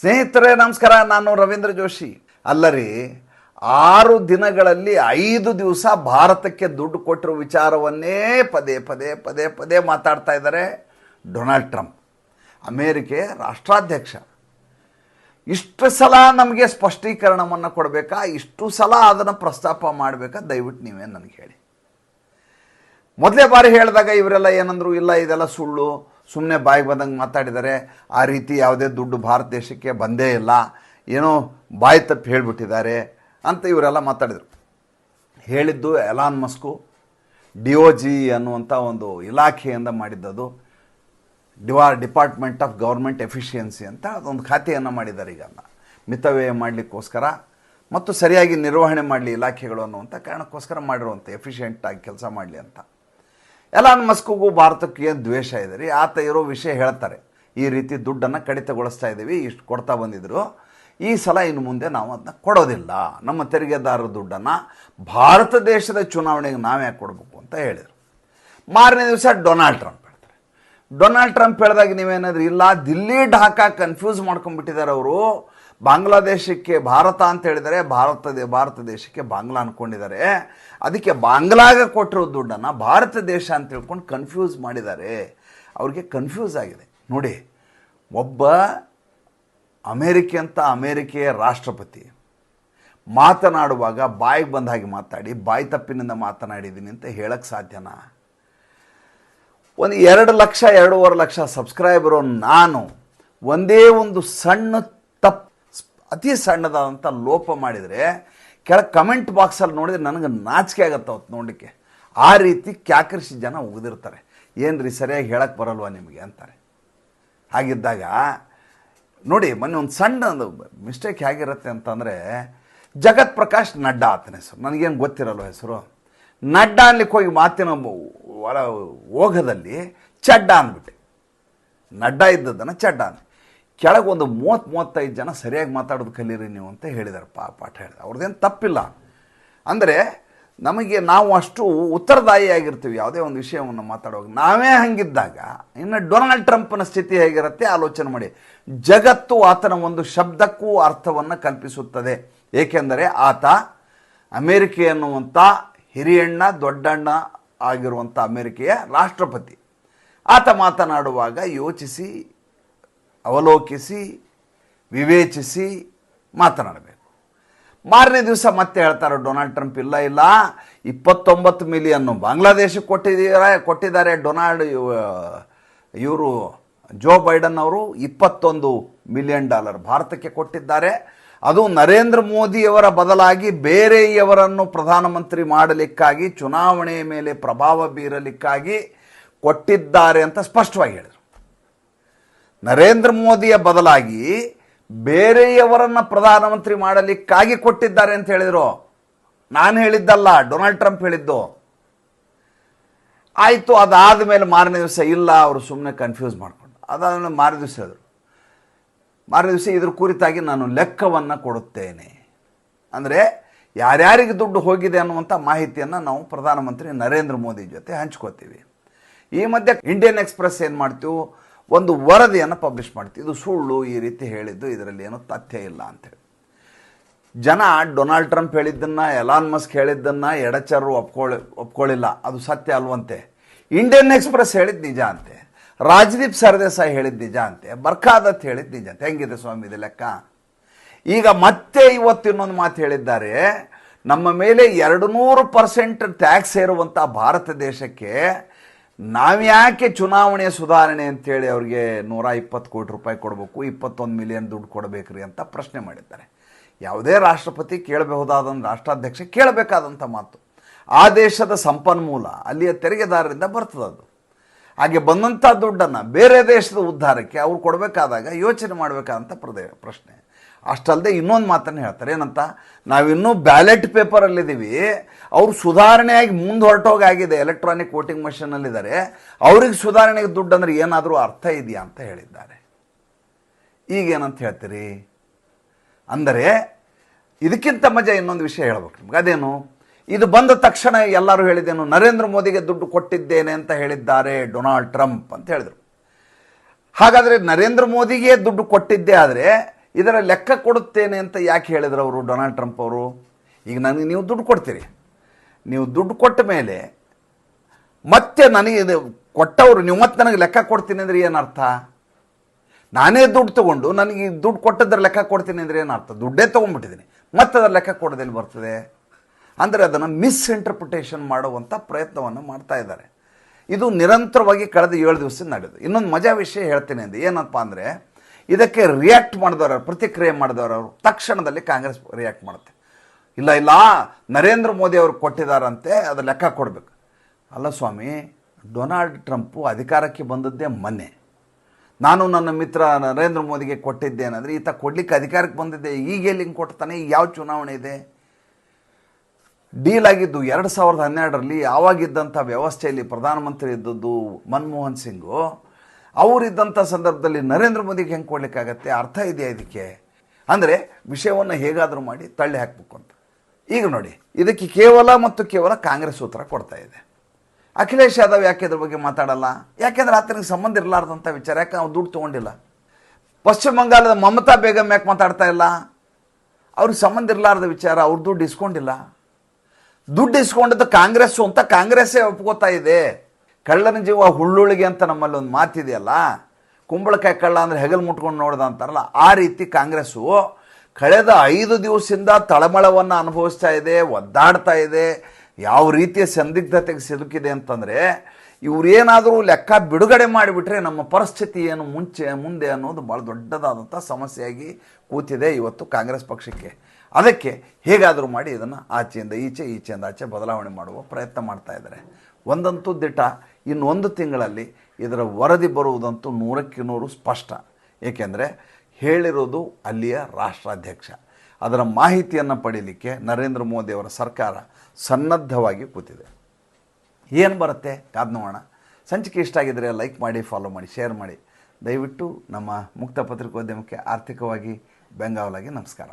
ಸ್ನೇಹಿತರೇ, ನಮಸ್ಕಾರ. ನಾನು ರವೀಂದ್ರ ಜೋಶಿ. ಅಲ್ಲರಿ, ಆರು ದಿನಗಳಲ್ಲಿ ಐದು ದಿವಸ ಭಾರತಕ್ಕೆ ದುಡ್ಡು ಕೊಟ್ಟಿರೋ ವಿಚಾರವನ್ನೇ ಪದೇ ಪದೇ ಪದೇ ಪದೇ ಮಾತಾಡ್ತಾ ಇದ್ದಾರೆ ಡೊನಾಲ್ಡ್ ಟ್ರಂಪ್. ಅಮೇರಿಕೆ ರಾಷ್ಟ್ರಾಧ್ಯಕ್ಷ. ಇಷ್ಟು ಸಲ ನಮಗೆ ಸ್ಪಷ್ಟೀಕರಣವನ್ನು ಕೊಡಬೇಕಾ? ಇಷ್ಟು ಸಲ ಅದನ್ನು ಪ್ರಸ್ತಾಪ ಮಾಡಬೇಕಾ? ದಯವಿಟ್ಟು ನೀವೇ ನನಗೆ ಹೇಳಿ. ಮೊದಲೇ ಬಾರಿ ಹೇಳಿದಾಗ ಇವರೆಲ್ಲ ಏನಂದ್ರು, ಇಲ್ಲ, ಇದೆಲ್ಲ ಸುಳ್ಳು. ಸುಮ್ಮನೆ ಬಾಯಿಗೆ ಬಂದಂಗೆ ಮಾತಾಡಿದ್ದಾರೆ ಆ ರೀತಿ ಯಾವುದೇ ದುಡ್ಡು ಭಾರತ ದೇಶಕ್ಕೆ ಬಂದೇ ಇಲ್ಲ. ಏನೋ ಬಾಯಿ ತಪ್ಪಿ ಹೇಳಿಬಿಟ್ಟಿದ್ದಾರೆ ಅಂತ ಇವರೆಲ್ಲ ಮಾತಾಡಿದರು. ಹೇಳಿದ್ದು Elon Musk D O G ಅನ್ನುವಂಥ ಒಂದು ಇಲಾಖೆಯಿಂದ ಮಾಡಿದ್ದದು. ಡಿವಾರ್ ಡಿಪಾರ್ಟ್ಮೆಂಟ್ ಆಫ್ ಗೌರ್ಮೆಂಟ್ ಎಫಿಷಿಯನ್ಸಿ ಅಂತ ಅದೊಂದು ಖಾತೆಯನ್ನು ಮಾಡಿದ್ದಾರೆ ಈಗ. ಮಿತವ್ಯಯ ಮಾಡಲಿಕ್ಕೋಸ್ಕರ ಮತ್ತು ಸರಿಯಾಗಿ ನಿರ್ವಹಣೆ ಮಾಡಲಿ ಇಲಾಖೆಗಳು ಅನ್ನುವಂಥ ಕಾರಣಕ್ಕೋಸ್ಕರ ಮಾಡಿರುವಂಥ ಎಫಿಷಿಯೆಂಟಾಗಿ ಕೆಲಸ ಮಾಡಲಿ ಅಂತ. ಎಲಾನ್ ಮಸ್ಕ್ಗೂ ಭಾರತಕ್ಕೆ ಏನು ದ್ವೇಷ ಇದೆ ರೀ. ಆತ ಇರೋ ವಿಷಯ ಹೇಳ್ತಾರೆ. ಈ ರೀತಿ ದುಡ್ಡನ್ನು ಕಡಿತಗೊಳಿಸ್ತಾ ಇದ್ದೀವಿ, ಇಷ್ಟು ಕೊಡ್ತಾ ಬಂದಿದ್ದರು ಈ ಸಲ ಇನ್ನು ಮುಂದೆ ನಾವು ಅದನ್ನ ಕೊಡೋದಿಲ್ಲ. ನಮ್ಮ ತೆರಿಗೆದಾರರ ದುಡ್ಡನ್ನು ಭಾರತ ದೇಶದ ಚುನಾವಣೆಗೆ ನಾವೇ ಯಾಕೆ ಕೊಡಬೇಕು ಅಂತ ಹೇಳಿದರು. ಮಾರನೇ ದಿವಸ ಡೊನಾಲ್ಡ್ ಟ್ರಂಪ್ ಹೇಳ್ತಾರೆ. ಡೊನಾಲ್ಡ್ ಟ್ರಂಪ್ ಹೇಳಿದಾಗ ನೀವೇನಾದ್ರೂ ಇಲ್ಲ, ದಿಲ್ಲಿ, ಢಾಕಾ ಕನ್ಫ್ಯೂಸ್ ಮಾಡ್ಕೊಂಡ್ಬಿಟ್ಟಿದ್ದಾರೆ ಅವರು. ಬಾಂಗ್ಲಾದೇಶಕ್ಕೆ ಭಾರತ ಅಂತ ಹೇಳಿದರೆ ಭಾರತ ಭಾರತ ದೇಶಕ್ಕೆ ಬಾಂಗ್ಲಾ ಅಂದ್ಕೊಂಡಿದ್ದಾರೆ ಅದಕ್ಕೆ ಬಾಂಗ್ಲಾಗ ಕೊಟ್ಟಿರೋ ದುಡ್ಡನ್ನು ಭಾರತ ದೇಶ ಅಂತ ತಿಳ್ಕೊಂಡು ಕನ್ಫ್ಯೂಸ್ ಮಾಡಿದ್ದಾರೆ. ಅವ್ರಿಗೆ ಕನ್ಫ್ಯೂಸ್ ಆಗಿದೆ. ನೋಡಿ, ಒಬ್ಬ ಅಮೇರಿಕೆ ಅಂತ ಅಮೇರಿಕೆಯ ರಾಷ್ಟ್ರಪತಿ ಮಾತನಾಡುವಾಗ ಬಾಯಿಗೆ ಬಂದ ಹಾಗೆ ಮಾತಾಡಿ, ಬಾಯಿ ತಪ್ಪಿನಿಂದ ಮಾತನಾಡಿದ್ದೀನಿ ಅಂತ ಹೇಳಕ್ಕೆ ಸಾಧ್ಯನಾ? ಒಂದು ಎರಡು ಲಕ್ಷ, ಎರಡೂವರೆ ಲಕ್ಷ ಸಬ್ಸ್ಕ್ರೈಬರು ನಾನು ಒಂದೇ ಒಂದು ಸಣ್ಣ ಅತಿ ಸಣ್ಣದಾದಂಥ ಲೋಪ ಮಾಡಿದರೆ ಕೆಳ ಕಮೆಂಟ್ ಬಾಕ್ಸಲ್ಲಿ ನೋಡಿದ್ರೆ ನನಗೆ ನಾಚಿಕೆ ಆಗತ್ತೆ ಅವತ್ತು ನೋಡಲಿಕ್ಕೆ. ಆ ರೀತಿ ಕ್ಯಾಕರಿಸಿ ಜನ ಉಗಿದಿರ್ತಾರೆ. ಏನು ರೀ ಸರಿಯಾಗಿ ಹೇಳಕ್ಕೆ ಬರಲ್ವಾ ನಿಮಗೆ ಅಂತಾರೆ. ಹಾಗಿದ್ದಾಗ ನೋಡಿ ಮೊನ್ನೆ ಒಂದು ಸಣ್ಣ ಒಂದು ಮಿಸ್ಟೇಕ್ ಹೇಗಿರುತ್ತೆ ಅಂತಂದರೆ ಜಗತ್ ಪ್ರಕಾಶ್ ನಡ್ಡಾ ಆತನ ಹೆಸರು ನನಗೇನು ಗೊತ್ತಿರಲ್ವ ಹೆಸರು? ನಡ್ಡ ಅನ್ಲಿಕ್ಕೆ ಹೋಗಿ ಮಾತಿನ ಒಳ ಓಘದಲ್ಲಿ ಚಡ್ಡ ಅಂದ್ಬಿಟ್ಟೆ. ನಡ್ಡ ಇದ್ದದ್ದನ್ನು ಚಡ್ಡ ಅಂದೆ ಕೆಳಗೆ ಒಂದು ಮೂವತ್ತು ಮೂವತ್ತೈದು ಜನ ಸರಿಯಾಗಿ ಮಾತಾಡೋದು ಕಲೀರಿ ನೀವು ಅಂತ ಹೇಳಿದ್ದಾರೆ ಪಾ, ಪಾಠ ಹೇಳಿದ ಅವ್ರದ್ದೇನು ತಪ್ಪಿಲ್ಲ. ಅಂದರೆ ನಮಗೆ ನಾವು ಅಷ್ಟು ಉತ್ತರದಾಯಿಯಾಗಿರ್ತೀವಿ. ಯಾವುದೇ ಒಂದು ವಿಷಯವನ್ನು ಮಾತಾಡುವಾಗ. ನಾವೇ ಹಂಗಿದ್ದಾಗ, ಇನ್ನು ಡೊನಾಲ್ಡ್ ಟ್ರಂಪ್ನ ಸ್ಥಿತಿ ಹೇಗಿರುತ್ತೆ ಆಲೋಚನೆ ಮಾಡಿ. ಜಗತ್ತು ಆತನ ಒಂದು ಶಬ್ದಕ್ಕೂ ಅರ್ಥವನ್ನು ಕಲ್ಪಿಸುತ್ತದೆ. ಏಕೆಂದರೆ ಆತ ಅಮೇರಿಕೆ ಎನ್ನುವಂಥ ಹಿರಿಯಣ್ಣ ದೊಡ್ಡಣ್ಣ ಆಗಿರುವಂಥ ಅಮೇರಿಕೆಯ ರಾಷ್ಟ್ರಪತಿ. ಆತ ಮಾತನಾಡುವಾಗ ಯೋಚಿಸಿ ಅವಲೋಕಿಸಿ, ವಿವೇಚಿಸಿ ಮಾತನಾಡಬೇಕು. ಮಾರನೇ ದಿವಸ ಮತ್ತೆ ಹೇಳ್ತಾರೆ, ಡೊನಾಲ್ಡ್ ಟ್ರಂಪ್ ಇಲ್ಲ ಇಲ್ಲ. ಇಪ್ಪತ್ತೊಂಬತ್ತು ಮಿಲಿಯನ್ನು ಬಾಂಗ್ಲಾದೇಶಕ್ಕೆ ಕೊಟ್ಟಿದ್ದಾರೆ ಕೊಟ್ಟಿದ್ದಾರೆ. ಡೊನಾಲ್ಡ್ ಇವರು ಜೋ ಬೈಡನ್ ಅವರು ಇಪ್ಪತ್ತೊಂದು ಮಿಲಿಯನ್ ಡಾಲರ್ ಭಾರತಕ್ಕೆ ಕೊಟ್ಟಿದ್ದಾರೆ. ಅದು ನರೇಂದ್ರ ಮೋದಿಯವರ ಬದಲಾಗಿ ಬೇರೆಯವರನ್ನು ಪ್ರಧಾನಮಂತ್ರಿ ಮಾಡಲಿಕ್ಕಾಗಿ, ಚುನಾವಣೆಯ ಮೇಲೆ ಪ್ರಭಾವ ಬೀರಲಿಕ್ಕಾಗಿ ಕೊಟ್ಟಿದ್ದಾರೆ ಅಂತ ಸ್ಪಷ್ಟವಾಗಿ ಹೇಳಿದರು. ನರೇಂದ್ರ ಮೋದಿಯ ಬದಲಾಗಿ ಬೇರೆಯವರನ್ನ ಪ್ರಧಾನಮಂತ್ರಿ ಮಾಡಲಿಕ್ಕಾಗಿ ಕೊಟ್ಟಿದ್ದಾರೆ ಅಂತ ಹೇಳಿದರು. ನಾನು ಹೇಳಿದ್ದಲ್ಲ, ಡೊನಾಲ್ಡ್ ಟ್ರಂಪ್ ಹೇಳಿದ್ದು. ಆಯಿತು, ಅದಾದ ಮೇಲೆ ಮಾರನೇ ದಿವಸ ಇಲ್ಲ, ಅವರು ಸುಮ್ಮನೆ ಕನ್ಫ್ಯೂಸ್ ಮಾಡಿಕೊಂಡು ಅದಾದ ಮಾರನೇ ದಿವಸ ಹೇಳಿದ್ರು. ಮಾರನೇ ದಿವಸ ಇದ್ರ ಕುರಿತಾಗಿ ನಾನು ಲೆಕ್ಕವನ್ನು ಕೊಡುತ್ತೇನೆ. ಅಂದರೆ ಯಾರ್ಯಾರಿಗೆ ದುಡ್ಡು ಹೋಗಿದೆ ಅನ್ನುವಂಥ ಮಾಹಿತಿಯನ್ನು ನಾವು ಪ್ರಧಾನಮಂತ್ರಿ ನರೇಂದ್ರ ಮೋದಿ ಜೊತೆ ಹಂಚ್ಕೋತೀವಿ. ಈ ಮಧ್ಯೆ ಇಂಡಿಯನ್ ಎಕ್ಸ್ಪ್ರೆಸ್ ಏನು ಮಾಡ್ತೀವಿ? ಒಂದು ವರದಿಯನ್ನು ಪಬ್ಲಿಷ್ ಮಾಡ್ತೀವಿ. ಇದು ಸುಳ್ಳು ಈ ರೀತಿ ಹೇಳಿದ್ದು, ಇದರಲ್ಲಿ ಏನೂ ತಥ್ಯ ಇಲ್ಲ ಅಂತೇಳಿ ಜನ ಡೊನಾಲ್ಡ್ ಟ್ರಂಪ್ ಹೇಳಿದ್ದನ್ನು ಎಲಾನ್ ಮಸ್ಕ್ ಹೇಳಿದ್ದನ್ನು ಎಡಚರರು ಒಪ್ಕೊಳ್ಳಿ ಒಪ್ಕೊಳ್ಳಿಲ್ಲ ಅದು ಸತ್ಯ ಅಲ್ವಂತೆ. ಇಂಡಿಯನ್ ಎಕ್ಸ್ಪ್ರೆಸ್ ಹೇಳಿದ್ದು ನಿಜ ಅಂತೆ. ರಾಜದೀಪ್ ಸರ್ದೇಸಾಯಿ ಹೇಳಿದ್ದು ನಿಜ ಅಂತೆ. ಬರ್ಖಾದತ್ ಹೇಳಿದ್ದು ನಿಜ ಅಂತೆ. ಹೆಂಗಿದೆ ಸ್ವಾಮಿ, ಇದು ಲೆಕ್ಕ? ಈಗ ಮತ್ತೆ ಇವತ್ತು ಇನ್ನೊಂದು ಮಾತು ಹೇಳಿದ್ದಾರೆ. ನಮ್ಮ ಮೇಲೆ ಎರಡು ನೂರು ಪರ್ಸೆಂಟ್ ಟ್ಯಾಕ್ಸ್ ಸೇರುವಂಥ ಭಾರತ ದೇಶಕ್ಕೆ ನಾವ್ಯಾಕೆ ಚುನಾವಣೆಯ ಸುಧಾರಣೆ ಅಂತೇಳಿ ಅವ್ರಿಗೆ ನೂರ ಇಪ್ಪತ್ತು ಕೋಟಿ ರೂಪಾಯಿ ಕೊಡಬೇಕು, ಇಪ್ಪತ್ತೊಂದು ಮಿಲಿಯನ್ ದುಡ್ಡು ಕೊಡಬೇಕ್ರಿ ಅಂತ ಪ್ರಶ್ನೆ ಮಾಡಿದ್ದಾರೆ. ಯಾವುದೇ ರಾಷ್ಟ್ರಪತಿ ಕೇಳಬಹುದಾದಂಥ ರಾಷ್ಟ್ರಾಧ್ಯಕ್ಷ ಕೇಳಬೇಕಾದಂಥ ಮಾತು. ಆ ದೇಶದ ಸಂಪನ್ಮೂಲ ಅಲ್ಲಿಯ ತೆರಿಗೆದಾರರಿಂದ ಬರ್ತದದು. ಹಾಗೆ ಬಂದಂಥ ದುಡ್ಡನ್ನು ಬೇರೆ ದೇಶದ ಉದ್ಧಾರಕ್ಕೆ ಅವ್ರು ಕೊಡಬೇಕಾದಾಗ ಯೋಚನೆ ಮಾಡಬೇಕಾದಂಥ ಪ್ರದೇ ಪ್ರಶ್ನೆ. ಅಷ್ಟಲ್ಲದೆ ಇನ್ನೊಂದು ಮಾತನ್ನು ಹೇಳ್ತಾರೆ, ಏನಂತ? ನಾವಿನ್ನೂ ಬ್ಯಾಲೆಟ್ ಪೇಪರಲ್ಲಿದ್ದೀವಿ, ಅವರು ಸುಧಾರಣೆಯಾಗಿ ಮುಂದೆ ಹೊರಟೋಗಾಗಿದೆ ಎಲೆಕ್ಟ್ರಾನಿಕ್ ವೋಟಿಂಗ್ ಮಷೀನಲ್ಲಿದ್ದಾರೆ ಅವ್ರಿಗೆ ಸುಧಾರಣೆಗೆ ದುಡ್ಡು ಅಂದ್ರೆ ಏನಾದರೂ ಅರ್ಥ ಇದೆಯಾ ಅಂತ ಹೇಳಿದ್ದಾರೆ. ಈಗೇನಂತ ಹೇಳ್ತೀರಿ? ಅಂದರೆ, ಇದಕ್ಕಿಂತ ಮಜಾ ಇನ್ನೊಂದು ವಿಷಯ ಹೇಳ್ಬೇಕು ನಿಮ್ಗೆ. ಅದೇನು? ಇದು ಬಂದ ತಕ್ಷಣ ಎಲ್ಲರೂ ಹೇಳಿದ್ದೇನು, ನರೇಂದ್ರ ಮೋದಿಗೆ ದುಡ್ಡು ಕೊಟ್ಟಿದ್ದೇನೆ ಅಂತ ಹೇಳಿದ್ದಾರೆ ಡೊನಾಲ್ಡ್ ಟ್ರಂಪ್ ಅಂತ ಹೇಳಿದರು. ಹಾಗಾದರೆ ನರೇಂದ್ರ ಮೋದಿಗೆ ದುಡ್ಡು ಕೊಟ್ಟಿದ್ದೇ ಆದರೆ ಇದರ ಲೆಕ್ಕ ಕೊಡುತ್ತೇನೆ ಅಂತ ಯಾಕೆ ಹೇಳಿದ್ರು ಅವರು? ಡೊನಾಲ್ಡ್ ಟ್ರಂಪ್ ಅವರು. ಈಗ ನನಗೆ ನೀವು ದುಡ್ಡು ಕೊಡ್ತೀರಿ. ನೀವು ದುಡ್ಡು ಕೊಟ್ಟ ಮೇಲೆ ಮತ್ತೆ ನನಗೆ ಇದು ಕೊಟ್ಟವರು, ನೀವು ಮತ್ತೆ ನನಗೆ ಲೆಕ್ಕ ಕೊಡ್ತೀನಿ ಅಂದರೆ ಏನರ್ಥ ನಾನೇ ದುಡ್ಡು ತೊಗೊಂಡು ನನಗೆ ಈ ದುಡ್ಡು ಕೊಟ್ಟದ್ರ ಲೆಕ್ಕ ಕೊಡ್ತೀನಿ ಅಂದರೆ ಏನರ್ಥ ದುಡ್ಡೇ ತೊಗೊಂಡ್ಬಿಟ್ಟಿದ್ದೀನಿ. ಮತ್ತೆ ಅದರ ಲೆಕ್ಕ ಕೊಡೋದೆಲ್ಲಿ ಬರ್ತದೆ? ಅಂದರೆ ಅದನ್ನು ಮಿಸ್ಇಂಟರ್ಪ್ರಿಟೇಷನ್ ಮಾಡುವಂಥ ಪ್ರಯತ್ನವನ್ನು ಮಾಡ್ತಾ ಇದ್ದಾರೆ. ಇದು ನಿರಂತರವಾಗಿ ಕಳೆದ ಏಳು ದಿವಸ ನಡೆದು. ಇನ್ನೊಂದು ಮಜಾ ವಿಷಯ ಹೇಳ್ತೀನಿ ಅಂದರೆ ಏನಪ್ಪ ಅಂದರೆ ಇದಕ್ಕೆ ರಿಯಾಕ್ಟ್ ಮಾಡಿದವರು ಪ್ರತಿಕ್ರಿಯೆ ಮಾಡಿದವರು ಅವರು, ತಕ್ಷಣದಲ್ಲಿ ಕಾಂಗ್ರೆಸ್ ರಿಯಾಕ್ಟ್ ಮಾಡುತ್ತೆ. ಇಲ್ಲ ಇಲ್ಲ, ನರೇಂದ್ರ ಮೋದಿ ಅವರು ಕೊಟ್ಟಿದ್ದಾರಂತೆ ಅದು ಲೆಕ್ಕ ಕೊಡಬೇಕು. ಅಲ್ಲ ಸ್ವಾಮಿ, ಡೊನಾಲ್ಡ್ ಟ್ರಂಪು ಅಧಿಕಾರಕ್ಕೆ ಬಂದದ್ದೇ ಮೊನ್ನೆ. ನಾನು ನನ್ನ ಮಿತ್ರ ನರೇಂದ್ರ ಮೋದಿಗೆ ಕೊಟ್ಟಿದ್ದೇನೆಂದರೆ ಈತ ಕೊಡ್ಲಿಕ್ಕೆ ಅಧಿಕಾರಕ್ಕೆ ಬಂದಿದ್ದೆ, ಈಗ ಹಿಂಗೆ ಕೊಡ್ತಾನೆ ಈಗ ಯಾವ ಚುನಾವಣೆ ಇದೆ? ಡೀಲ್ ಆಗಿದ್ದು ಎರಡು ಸಾವಿರದ ಹನ್ನೆರಡರಲ್ಲಿ, ಆವಾಗಿದ್ದಂಥ ವ್ಯವಸ್ಥೆಯಲ್ಲಿ ಪ್ರಧಾನಮಂತ್ರಿ ಇದ್ದದ್ದು ಮನಮೋಹನ್ ಸಿಂಗು. ಅವರಿದ್ದಂಥ ಸಂದರ್ಭದಲ್ಲಿ ನರೇಂದ್ರ ಮೋದಿಗೆ ಹೆಂಗೆ ಕೊಡಲಿಕ್ಕಾಗತ್ತೆ? ಅರ್ಥ ಇದೆಯಾ ಇದಕ್ಕೆ? ಅಂದರೆ ವಿಷಯವನ್ನು ಹೇಗಾದರೂ ಮಾಡಿ ತಳ್ಳಿ ಹಾಕಬೇಕು ಅಂತ. ಈಗ ನೋಡಿ, ಇದಕ್ಕೆ ಕೇವಲ ಮತ್ತು ಕೇವಲ ಕಾಂಗ್ರೆಸ್ ಉತ್ತರ ಕೊಡ್ತಾ ಇದೆ. ಅಖಿಲೇಶ್ ಯಾದವ್ ಯಾಕೆ ಇದ್ರ ಬಗ್ಗೆ ಮಾತಾಡಲ್ಲ? ಯಾಕೆಂದ್ರೆ ಆತನಿಗೆ ಸಂಬಂಧ ಇರಲಾರ್ದಂಥ ವಿಚಾರ, ಯಾಕೆ ಅವ್ನು ದುಡ್ಡು ತೊಗೊಂಡಿಲ್ಲ? ಪಶ್ಚಿಮ ಬಂಗಾಳದ ಮಮತಾ ಬೇಗಂ ಯಾಕೆ ಮಾತಾಡ್ತಾ ಇಲ್ಲ? ಅವ್ರಿಗೆ ಸಂಬಂಧ ಇರಲಾರ್ದ ವಿಚಾರ, ಅವ್ರ ದುಡ್ಡು ಇಸ್ಕೊಂಡಿಲ್ಲ. ದುಡ್ಡು ಇಸ್ಕೊಂಡದ್ದು ಕಾಂಗ್ರೆಸ್ಸು ಅಂತ ಕಾಂಗ್ರೆಸ್ಸೇ ಒಪ್ಕೋತಾ ಇದೆ. ಕಳ್ಳನ ಜೀವ ಹುಳ್ಳುಳಿಗೆ ಅಂತ ನಮ್ಮಲ್ಲಿ ಒಂದು ಮಾತಿದೆಯಲ್ಲ? ಕುಂಬಳಕಾಯಿ ಕಳ್ಳ ಅಂದರೆ ಹೆಗಲು ಮುಟ್ಕೊಂಡು ನೋಡ್ದ ಅಂತಾರಲ್ಲ, ಆ ರೀತಿ ಕಾಂಗ್ರೆಸ್ಸು ಕಳೆದ ಐದು ದಿವಸದಿಂದ ತಳಮಳವನ್ನು ಅನುಭವಿಸ್ತಾ ಇದೆ, ಒದ್ದಾಡ್ತಾ ಇದೆ, ಯಾವ ರೀತಿಯ ಸಂದಿಗ್ಧತೆಗೆ ಸಿಲುಕಿದೆ ಅಂತಂದರೆ, ಇವರೇನಾದರೂ ಲೆಕ್ಕ ಬಿಡುಗಡೆ ಮಾಡಿಬಿಟ್ರೆ ನಮ್ಮ ಪರಿಸ್ಥಿತಿ ಏನು ಮುಂಚೆ, ಮುಂದೆ ಅನ್ನೋದು ಭಾಳ ದೊಡ್ಡದಾದಂಥ ಸಮಸ್ಯೆಯಾಗಿ ಕೂತಿದೆ ಇವತ್ತು ಕಾಂಗ್ರೆಸ್ ಪಕ್ಷಕ್ಕೆ. ಅದಕ್ಕೆ ಹೇಗಾದರೂ ಮಾಡಿ ಇದನ್ನು ಆಚೆಯಿಂದ ಈಚೆ, ಈಚೆಯಿಂದ ಆಚೆ ಬದಲಾವಣೆ ಮಾಡುವ ಪ್ರಯತ್ನ ಮಾಡ್ತಾ ಇದ್ದಾರೆ. ಒಂದಂತೂ ದಿಟ ಇನ್ನೊಂದು ತಿಂಗಳಲ್ಲಿ ಇದರ ವರದಿ ಬರುವುದಂತೂ ನೂರಕ್ಕೆ ನೂರು ಸ್ಪಷ್ಟ. ಏಕೆಂದರೆ ಹೇಳಿರೋದು ಅಲ್ಲಿಯ ರಾಷ್ಟ್ರಾಧ್ಯಕ್ಷ. ಅದರ ಮಾಹಿತಿಯನ್ನು ಪಡೀಲಿಕ್ಕೆ ನರೇಂದ್ರ ಮೋದಿಯವರ ಸರ್ಕಾರ ಸನ್ನದ್ಧವಾಗಿ ಕೂತಿದೆ. ಏನು ಬರುತ್ತೆ? ಕಾದ್ ನೋಡೋಣ. ಸಂಚಿಕೆ ಇಷ್ಟ ಆಗಿದ್ದರೆ ಲೈಕ್ ಮಾಡಿ ಫಾಲೋ ಮಾಡಿ ಶೇರ್ ಮಾಡಿ. ದಯವಿಟ್ಟು ನಮ್ಮ ಮುಕ್ತ ಪತ್ರಿಕೋದ್ಯಮಕ್ಕೆ ಆರ್ಥಿಕವಾಗಿ ಬೆಂಗಾವಲಾಗಿ ನಮಸ್ಕಾರ.